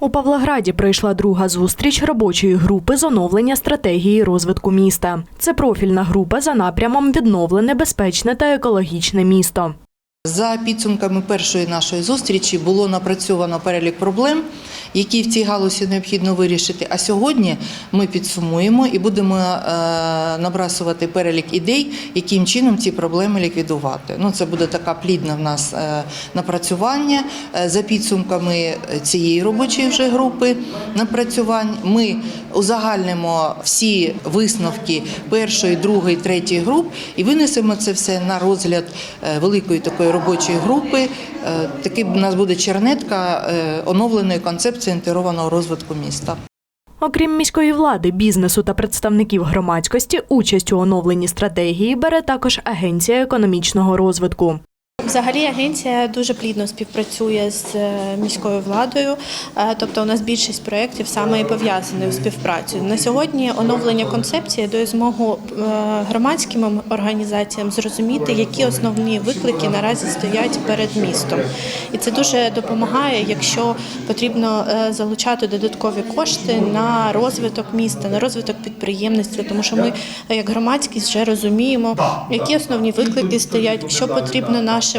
У Павлограді пройшла друга зустріч робочої групи з оновлення стратегії розвитку міста. Це профільна група за напрямом відновлене, безпечне та екологічне місто. За підсумками першої нашої зустрічі було напрацьовано перелік проблем, які в цій галузі необхідно вирішити. А сьогодні ми підсумуємо і будемо е, набрасувати перелік ідей, яким чином ці проблеми ліквідувати. Ну, це буде така плідна в нас е, напрацювання. Е, За підсумками цієї робочої вже групи напрацювань ми узагальнимо всі висновки першої, другої, третьої груп і винесемо це все на розгляд великої такої робочої групи. Такий у нас буде чернетка оновленої концепції інтегрованого розвитку міста. Окрім міської влади, бізнесу та представників громадськості, участь у оновленні стратегії бере також Агенція економічного розвитку. Взагалі агенція дуже плідно співпрацює з е, міською владою, е, тобто у нас більшість проєктів саме і пов'язані у співпрацю. На сьогодні оновлення концепції дає змогу е, громадським організаціям зрозуміти, які основні виклики наразі стоять перед містом. І це дуже допомагає, якщо потрібно залучати додаткові кошти на розвиток міста, на розвиток підприємництва, тому що ми, як громадськість, вже розуміємо, які основні виклики стоять, що потрібно нашим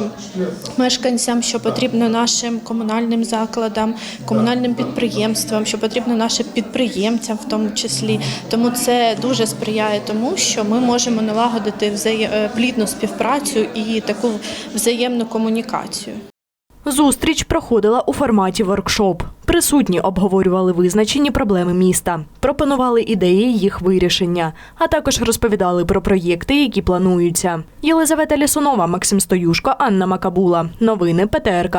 мешканцям, що потрібно нашим комунальним закладам, комунальним підприємствам, що потрібно нашим підприємцям, в тому числі. Тому це дуже сприяє тому, що ми можемо налагодити е, плідну співпрацю і таку взаємну комунікацію. Зустріч проходила у форматі воркшоп. Присутні обговорювали визначені проблеми міста, пропонували ідеї їх вирішення, а також розповідали про проєкти, які плануються. Єлизавета Лісунова, Максим Стоюшко, Анна Макабула. Новини ПТРК.